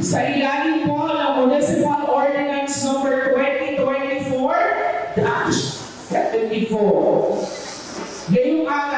Sa ilalim po ng Municipal Ordinance Number 2024, Dash Ngayong araw,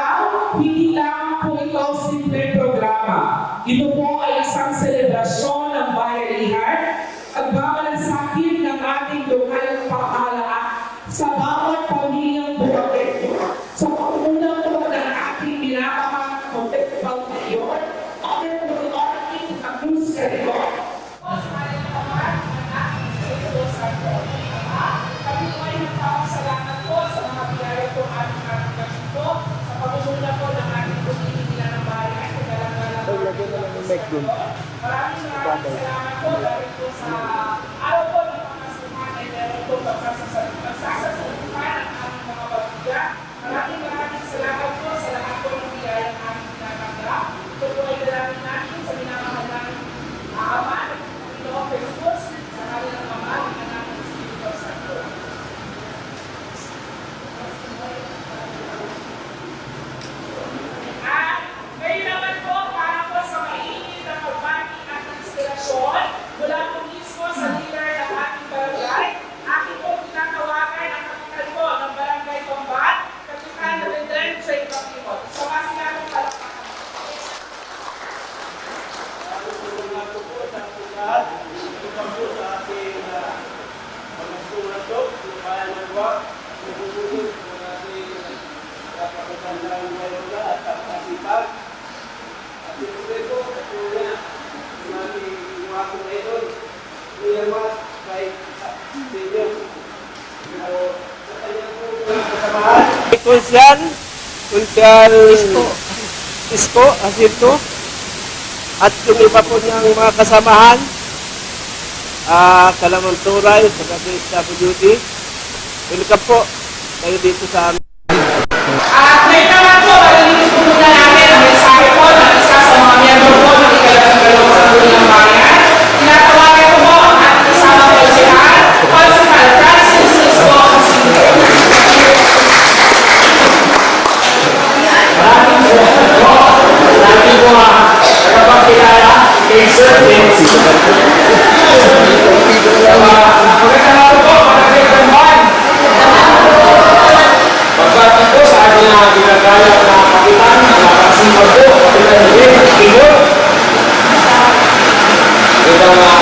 rápido. Kunsyal, Kunsyal Isko, Isko Asirto, at yung iba po niyang mga kasamahan, uh, Kalamang Turay, sa WSWD. Welcome po kayo dito sa amin. ako sa Lord. Ito nga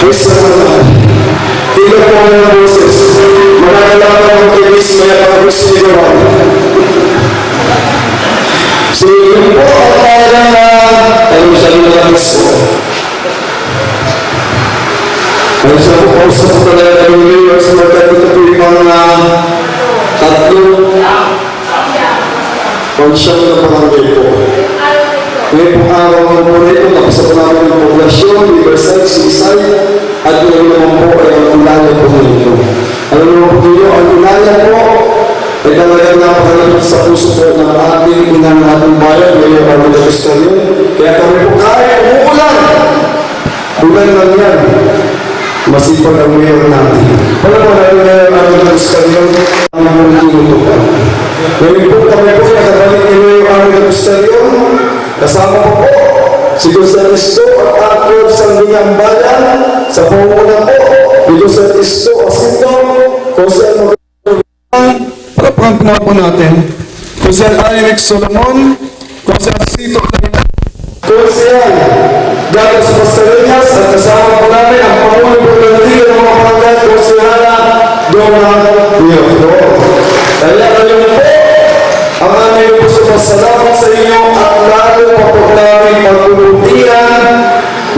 akin sa tigil ko, sa panguna, ng na Lord. Po boses. Manalalaman ng tinis may pag-gusto ni Lord. So, yun po ang talaga na siya yung nabis ko. Ano siya po po sa talaga ng York sa mga ito po yung mga tatlo konsyang na barangay po. Ngayon pong araw ng po nito, tapos ako namin ng poblasyon, Riverside, Suicide, at ngayon naman po ay ang ulaya po ninyo. Alam mo po ninyo, ang ulaya po ay talagang napakalapit sa puso po ng ating inang ating bayan, ngayon ang mga Kristiyan. Kaya kami po kahit umuulan, ulan lang yan. Masipag ang mayor natin. Wala po na yun ang aming Kristiyan, ang mga tinutupan. Ngayon po kami po nakabalik ni Mayor Arnold Gustario, kasama po po si Gonzales at Arthur Sangguniang Bayan, sa pangunguna po ni Gonzales Asinto, Jose Palapakan po nga po natin. Jose Alex Solomon, Jose Sito Konsehan, Gatos Pastorinas, at kasama po namin ang Pangulo po ng Liga ng mga Barangay, Konsehana, Dona Leofro. Kaya ngayon po, ang aming pasalamat sa inyo at lalo pa po namin pagbubutihan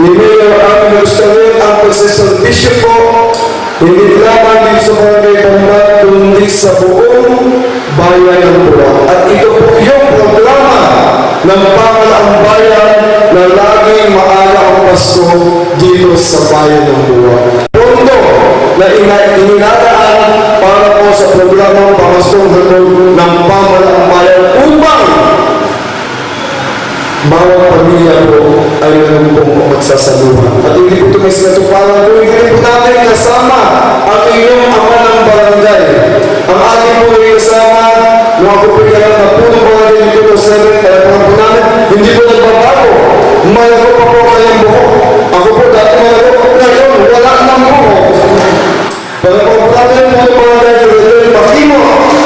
ni Mayor Armin Gustavin ang pagsiservisyo po hindi lamang dito sa barangay Bamban, kundi sa buong bayan ng Buwak. At ito po yung programa ng pamalaang bayan na laging maaga ang Pasko dito sa bayan ng Buwak. Pondo na ina- inilalaan para po sa programang Pangastong Hatol ng pamalaang bayan upang bawat pamilya po ay meron pong magsasaluhan. At hindi po ito may sinatuparan po, hindi po natin kasama ang inyong ama ng barangay. Ang ating po ay kasama, po yung na puno barangay ni Kuto 7, kaya po po namin, hindi po nagbabago. Malago pa po kayang buhok. Ako po dati malago po ngayon, wala nang buhok. Para po po natin po yung barangay ni Kuto Makimo.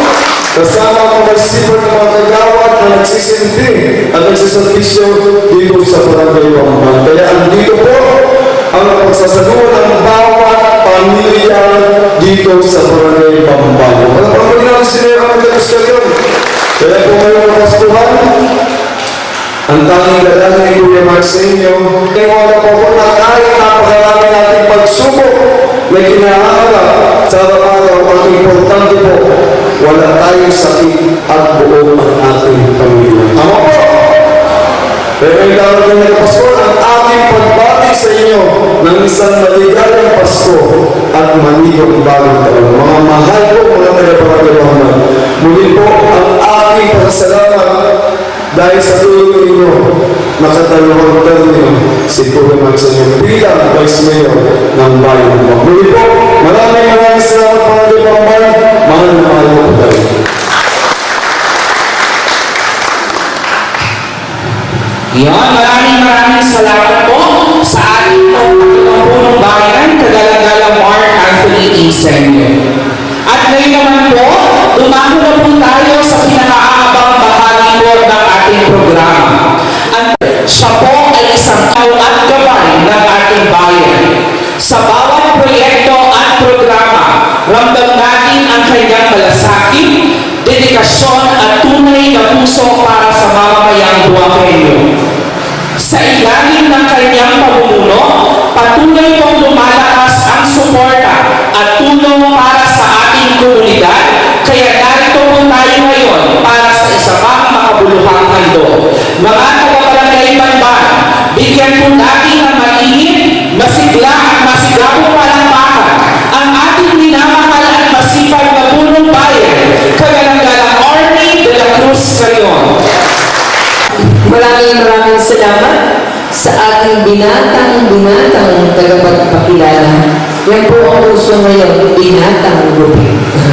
Kasama ang mga sipag ng mga kagawad na nagsisilbi at nagsiservisyo dito sa Barangay Wamban. Kaya andito po ang pagsasaluhan ng bawat pamilya dito sa Barangay Bamban. Wala pang natin si Mayor Amanda Cascalion. Kaya po ngayong kapastuhan, ang tanging dalangin ni Kuya Mark sa inyo, tiwala po po na kahit napakarami nating pagsubok na kinaharap sa araw-araw, ang importante po, wala tayong sakit at buong ang ating pamilya. Tama po! Kaya may darating na Pasko, ang aking pagbati sa inyo ng isang maligayang Pasko at manigong bagong taon. Mga mahal ko, mga taga-pagkagawa Muli po ang aking pasasalamat dahil sa tulong ninyo, nakatalawang termino si Kuya Magsanyo bilang Vice Mayor ng Bayan ng. Muli po, maraming maraming salamat mga di Bambay. Mahal na mahal po tayo. Yan, maraming maraming salamat po sa ating pagpapunong bayan, Kagala-gala Mark Anthony Isenyo. At ngayon naman po, dumako na po tayo sa pinakaabang bahagi po ng ating programa. Siya po ay isang tao at gabay ng ating bayan. Sa bawat proyekto at programa, ramdam natin ang kanyang malasakit, dedikasyon at tunay na puso para sa mamamayang Buwakenyo. Sa ilalim ng kanyang pamumuno, patuloy kong lumalakas ang suporta at tulong para sa ating komunidad, kaya narito po tayo ngayon para sa isa pang makabuluhang handog. Banban, bigyan po natin ng mainit, masigla at masigabong palakpakan ang ating minamahal at masipag na punong bayan, Kagalang-galang Army de la Cruz Carion. Maraming maraming salamat sa ating binatang binatang tagapagpakilala. Yan po ang uso ngayon, binatang group.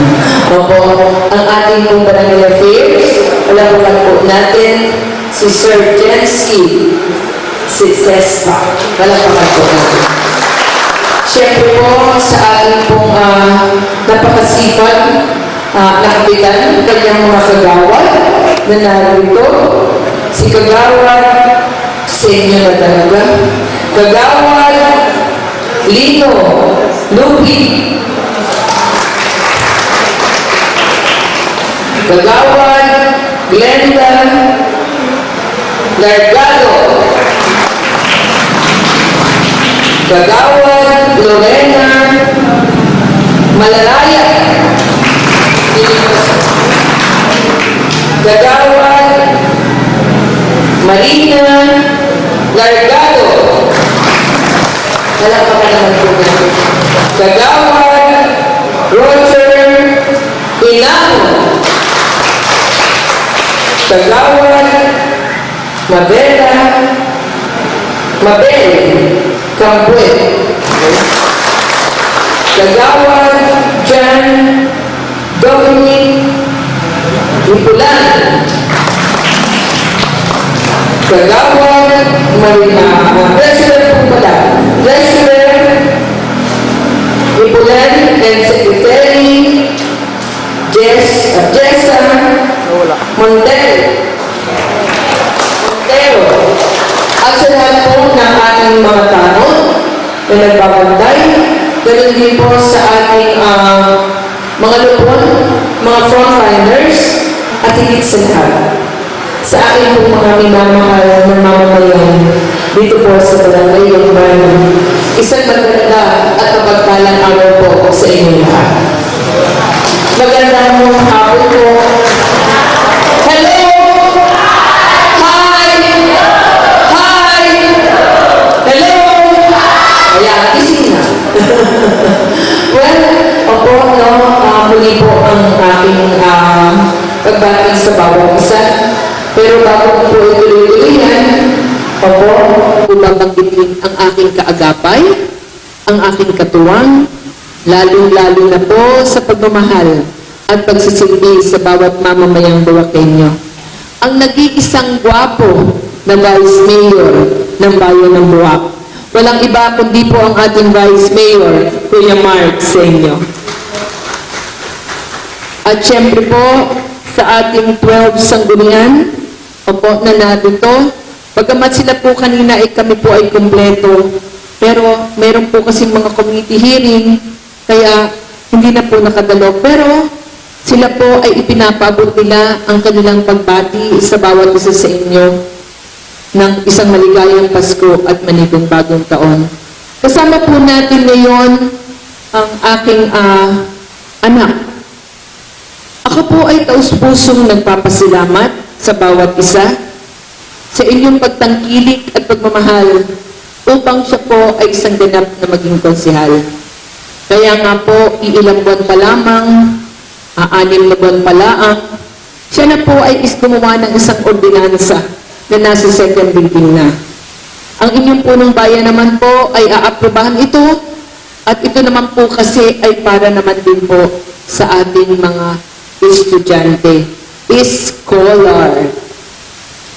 Opo, ang ating pong barangay affairs, alam po natin si Sir Jensky si Cespa. Palakpakan po natin. Siyempre po sa ating pong uh, napakasipag uh, na kapitan, kanyang mga kagawad na narito. Si kagawad, sa inyo na talaga. Kagawad, Lino, Lupi. Kagawad, Glenda, Largado. Kagawad, Lorena, Malalaya. Kagawad, Marina, Largado. Wala pa ka naman po. Kagawad, Roger, Inamo. Kagawad, Mabela, Mabel, Campuet. Kagawad, Jan, Dominic, Ipulan. Kagawad, Marina, uh, President po pala, President, Ipulan, and Secretary, Jess, uh, Jessa, Montel, Montero, at lahat po ng ating mga tanong na nagbabantay, ganun din po sa ating ah, mga lupon, mga frontliners, at higit sa lahat. Sa aking po mga minamahal na mamamayan dito po sa Barangay Yungban, isang maganda at mapagpalang araw aking kaagapay, ang aking katuwang, lalong-lalo na po sa pagmamahal at pagsisilbi sa bawat mamamayang Buwakenyo. Ang nag-iisang gwapo na Vice Mayor ng Bayan ng Buwak. Walang iba kundi po ang ating Vice Mayor, Kuya Mark Senyo. At syempre po, sa ating 12 sanggunian, opo na narito, bagamat sila po kanina ay kami po ay kumpleto, pero meron po kasi mga community hearing, kaya hindi na po nakadalo. Pero sila po ay ipinapabot nila ang kanilang pagbati sa bawat isa sa inyo ng isang maligayang Pasko at manigong bagong taon. Kasama po natin ngayon ang aking ah, anak. Ako po ay taus-pusong nagpapasalamat sa bawat isa sa inyong pagtangkilik at pagmamahal upang siya po ay isang ganap na maging konsihal. Kaya nga po, iilang buwan pa lamang, aanim na buwan pa laang, siya na po ay is ng isang ordinansa na nasa second reading na. Ang inyong punong bayan naman po ay aaprobahan ito at ito naman po kasi ay para naman din po sa ating mga estudyante. Scholar.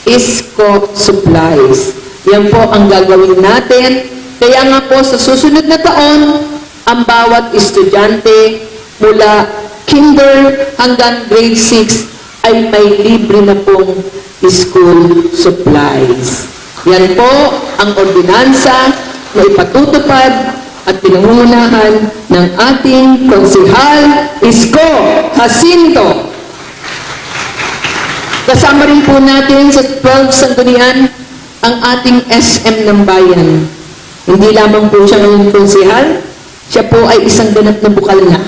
ISCO supplies. Yan po ang gagawin natin. Kaya nga po sa susunod na taon, ang bawat estudyante mula kinder hanggang grade 6 ay may libre na pong school supplies. Yan po ang ordinansa na ipatutupad at pinangungunahan ng ating konsihal Isko Jacinto. Kasama rin po natin sa 12 sanggunian ang ating SM ng bayan. Hindi lamang po siya ngayon konsihal, siya po ay isang ganap na bukal na.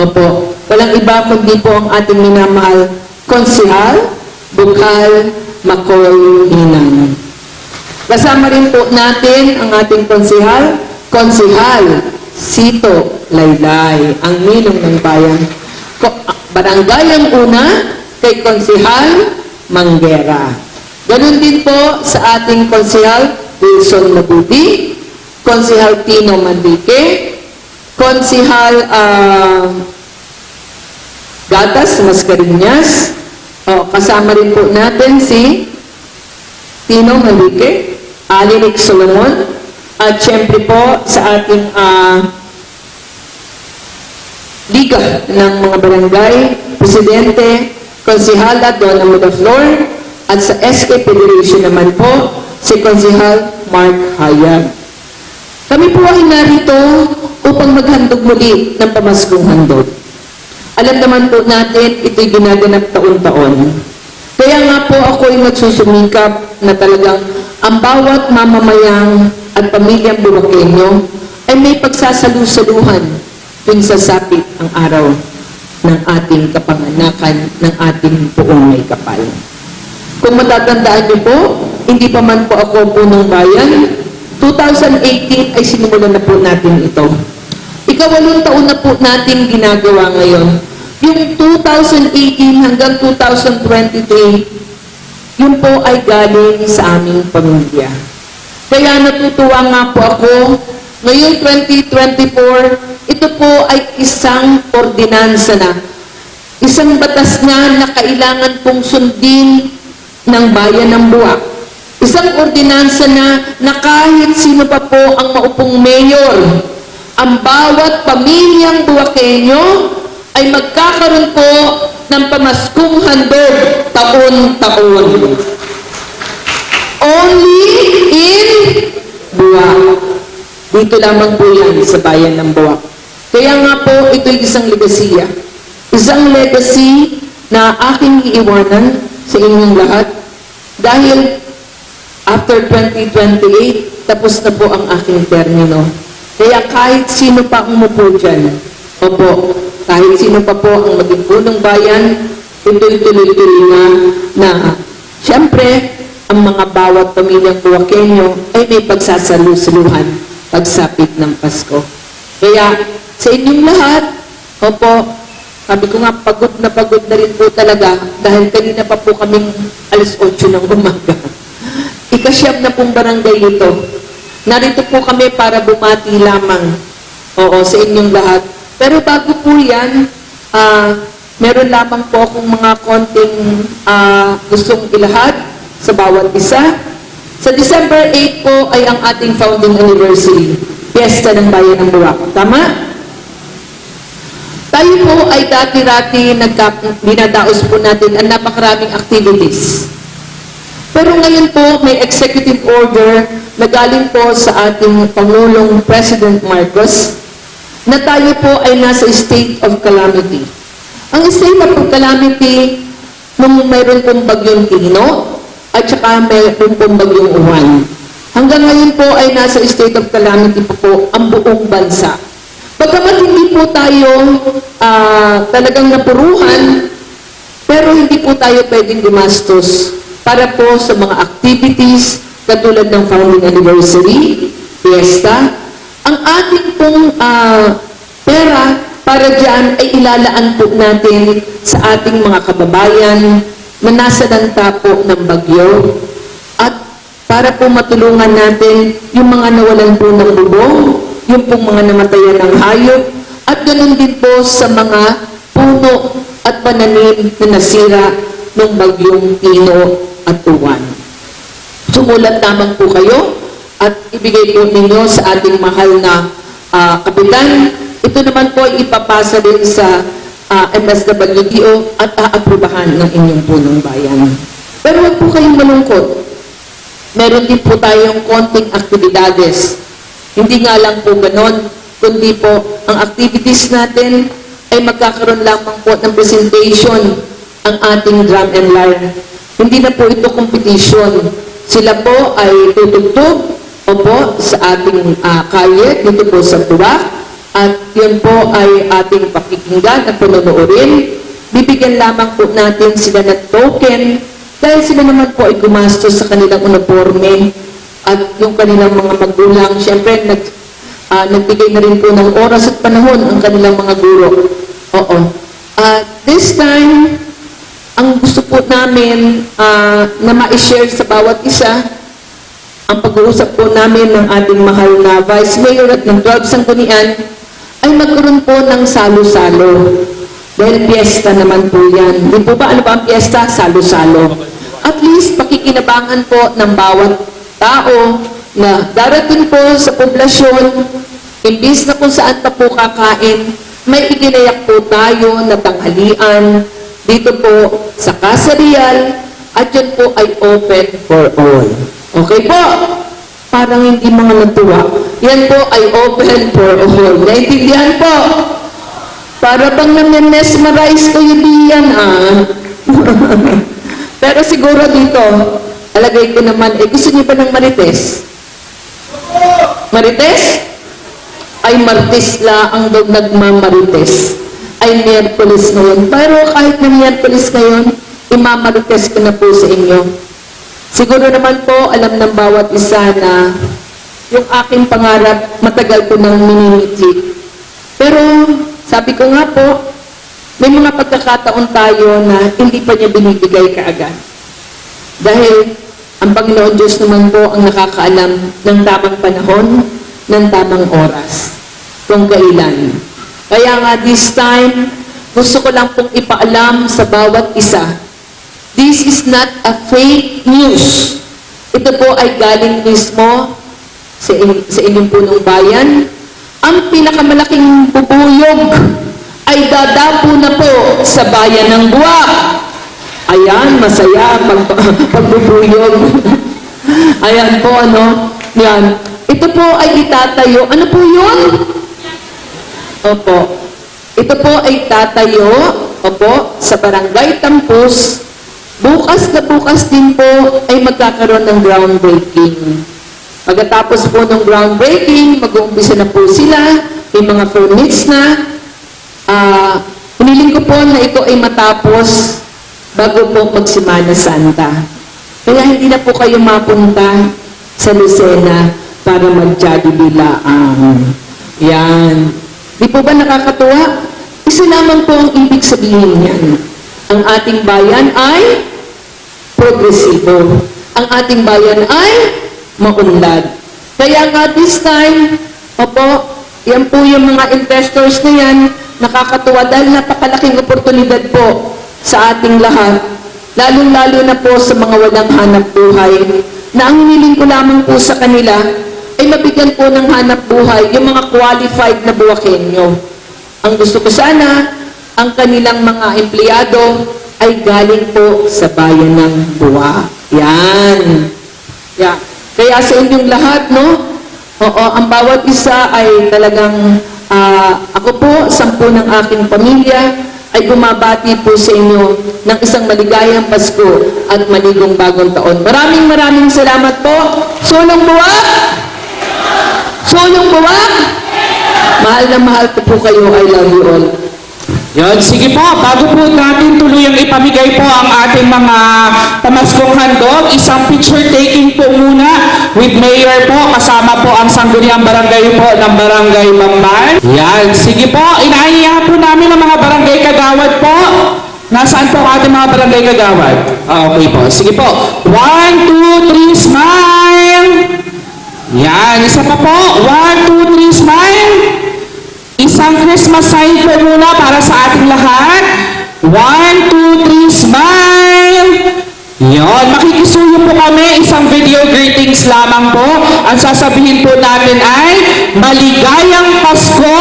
Opo, walang iba kundi po ang ating minamahal konsihal, bukal, makoy, hinan. Kasama rin po natin ang ating konsihal, konsihal, Sito Laylay, ang ninong ng bayan. Barangay ang una, kay konsihal Manggera. Ganun din po sa ating konsihal Wilson Nabudi, Konsihal Tino Manrique, Konsihal ah, Gatas Mascarinas, o, kasama rin po natin si Tino Manrique, Alinic Solomon, at syempre po sa ating ah, Liga ng mga barangay, Presidente, Konsihala Donna Mudaflor, at sa SK Federation naman po, si Konsihal Mark Hayag. Kami po ay narito upang maghandog muli ng pamaskong handog. Alam naman po natin, ito'y ginaganap taon-taon. Kaya nga po ako ay nagsusumikap na talagang ang bawat mamamayang at pamilyang Buwakenyo ay may pagsasalusaluhan tuwing sasapit ang araw ng ating kapanganakan ng ating buong may kapal. Kung matatandaan niyo po, hindi pa man po ako punong bayan, 2018 ay sinimulan na po natin ito. Ikawalong taon na po natin ginagawa ngayon. Yung 2018 hanggang 2023, yun po ay galing sa aming pamilya. Kaya natutuwa nga po ako, ngayon 2024, ito po ay isang ordinansa na. Isang batas na na kailangan pong sundin ng bayan ng Buwak. Isang ordinansa na na kahit sino pa po ang maupong mayor, ang bawat pamilyang Buwakenyo ay magkakaroon po ng pamaskong handog taon-taon. Only in Buwak. Dito lamang po yan sa bayan ng Buwak. Kaya nga po, ito'y isang legasiya. Isang legacy na aking iiwanan sa inyong lahat dahil after 2028, tapos na po ang aking termino. Kaya kahit sino pa umupo dyan, opo, kahit sino pa po ang maging punong bayan, ito'y tuloy-tuloy na na siyempre, ang mga bawat pamilyang Buwakenyo ay may pagsasalusuluhan pagsapit ng Pasko. Kaya sa inyong lahat, opo, sabi ko nga, pagod na pagod na rin po talaga dahil kanina pa po kaming alas 8 ng umaga. Ikasyam na pong barangay ito. Narito po kami para bumati lamang oo, sa inyong lahat. Pero bago po yan, ah, meron lamang po akong mga konting ah, gustong ilahad sa bawat isa. Sa December 8 po ay ang ating founding anniversary, Fiesta ng Bayan ng Buwak. Tama? Tayo po ay dati-dati dinadaos po natin ang napakaraming activities. Pero ngayon po, may executive order na galing po sa ating Pangulong President Marcos na tayo po ay nasa state of calamity. Ang state of calamity, nung mayroon pong bagyong Tino at saka mayroon pong bagyong Uwan. Hanggang ngayon po ay nasa state of calamity po po ang buong bansa. Pagkamat hindi po tayo ah, talagang napuruhan, pero hindi po tayo pwedeng gumastos para po sa mga activities katulad ng founding anniversary, fiesta. Ang ating pong ah, pera para dyan ay ilalaan po natin sa ating mga kababayan na nasa danta po ng bagyo at para po matulungan natin yung mga nawalan po ng bubong, yung pong mga namatayan ng hayop, at ganun din po sa mga puno at pananim na nasira ng bagyong Tino at Uwan. Sumulat lamang po kayo at ibigay po ninyo sa ating mahal na ah, kapitan. Ito naman po ay ipapasa din sa ah, MSWDO at aaprubahan ng inyong punong bayan. Pero huwag po kayong malungkot. Meron din po tayong konting aktibidades. Hindi nga lang po ganon, kundi po ang activities natin ay magkakaroon lamang po ng presentation ang ating drum and lyre. Hindi na po ito competition. Sila po ay tutugtog opo sa ating ah, kalye dito po sa Tuwak at yun po ay ating pakikinggan at panonoodin. Bibigyan lamang po natin sila ng token dahil sila naman po ay gumastos sa kanilang uniforme at yung kanilang mga magulang, syempre nag, ah, nagbigay na rin po ng oras at panahon ang kanilang mga guro. Oo. At this time, ang gusto po namin ah, na ma-share sa bawat isa ang pag-uusap po namin ng ating mahal na Vice Mayor at ng 12 Sanggunian ay magkaroon po ng salo-salo. Dahil piyesta naman po yan. Di po ba ano ba ang piyesta? Salo-salo. At least pakikinabangan po ng bawat tao na darating po sa poblasyon, imbis na kung saan pa po kakain, may iginayak po tayo na tanghalian dito po sa Casa Real at yun po ay open for all. Okay po? Parang hindi mga natuwa. Yan po ay open for all. Naintindihan po? Para bang na-mesmerize ko diyan ah. Pero siguro dito, alagay ko naman, eh gusto niyo ba ng marites? Marites? Ay martis la ang daw nagmamarites. Ay Miyerkules ngayon. Pero kahit na Miyerkules ngayon, imamarites ko na po sa inyo. Siguro naman po, alam ng bawat isa na yung aking pangarap, matagal ko nang minimiti. Pero sabi ko nga po, may mga pagkakataon tayo na hindi pa niya binibigay kaagad. Dahil ang Panginoon Diyos naman po ang nakakaalam ng tamang panahon, ng tamang oras, kung kailan. Kaya nga this time, gusto ko lang pong ipaalam sa bawat isa, this is not a fake news. Ito po ay galing mismo sa, in- sa inyong punong bayan. Ang pinakamalaking bubuyog ay dadapo na po sa bayan ng Buwak. Ayan, masaya pag, pagbubuyog. Ayan po, ano? Yan. Ito po ay itatayo. Ano po yun? Opo. Ito po ay tatayo, opo, sa Barangay Tampus. Bukas na bukas din po ay magkakaroon ng groundbreaking. Pagkatapos po ng groundbreaking, mag-uumpisa na po sila, may mga permits na. Ah, hiniling ko po na ito ay matapos bago po magsimana Santa. Kaya hindi na po kayo mapunta sa Lucena para mag-Jollibee laang. Yan. Di po ba nakakatuwa? Isa lamang po ang ibig sabihin niyan. Ang ating bayan ay progresibo. Ang ating bayan ay maunlad. Kaya nga this time, opo, yan po yung mga investors na yan, nakakatuwa dahil napakalaking oportunidad po sa ating lahat, lalong-lalo na po sa mga walang hanap buhay, na ang hiniling ko lamang po sa kanila ay mabigyan po ng hanap buhay yung mga qualified na buwakenyo. Ang gusto ko sana, ang kanilang mga empleyado ay galing po sa bayan ng Buwa. Yan. Yeah. Kaya sa inyong lahat, no? Oo, ang bawat isa ay talagang, ah, ako po, sampu ng aking pamilya, ay bumabati po sa inyo ng isang maligayang Pasko at maligong bagong taon. Maraming maraming salamat po. Sulong Buwak! Sulong Buwak! Mahal na mahal ko po kayo. I love you all. Yan, sige po, bago po natin tuluyang ipamigay po ang ating mga pamaskong handog, isang picture taking po muna with Mayor po, kasama po ang sangguniang barangay po ng Barangay Bamban. Yan, sige po, inaayahan po namin ang mga barangay kagawad po. Nasaan po ang ating mga barangay kagawad? Ah, okay po, sige po. One, two, three, smile! Yan, isa pa po. One, two, three, smile! Isang Christmas sign po muna para sa ating lahat. One, two, three, smile! Yon, makikisuyo po kami, isang video greetings lamang po. Ang sasabihin po natin ay, Maligayang Pasko,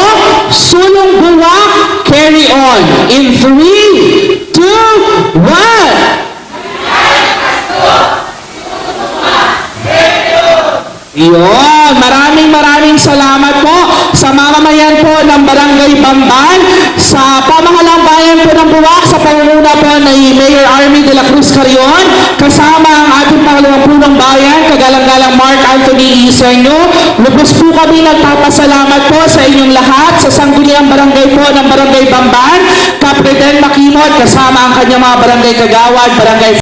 Sulong Buwak, Carry On. In 3, 2, 1! Iyon, maraming maraming salamat po sa mamamayan po ng Barangay Bamban, sa pamahalang bayan po ng Buwak, sa pangunguna po ni Mayor Army de la Cruz Carion, kasama ang ating pangalawang punong bayan, kagalang-galang Mark Anthony Isenyo. Lubos po kami nagpapasalamat po sa inyong lahat, sa sangguniang barangay po ng Barangay Bamban, Kapreden Makimot, kasama ang kanyang mga barangay kagawad, barangay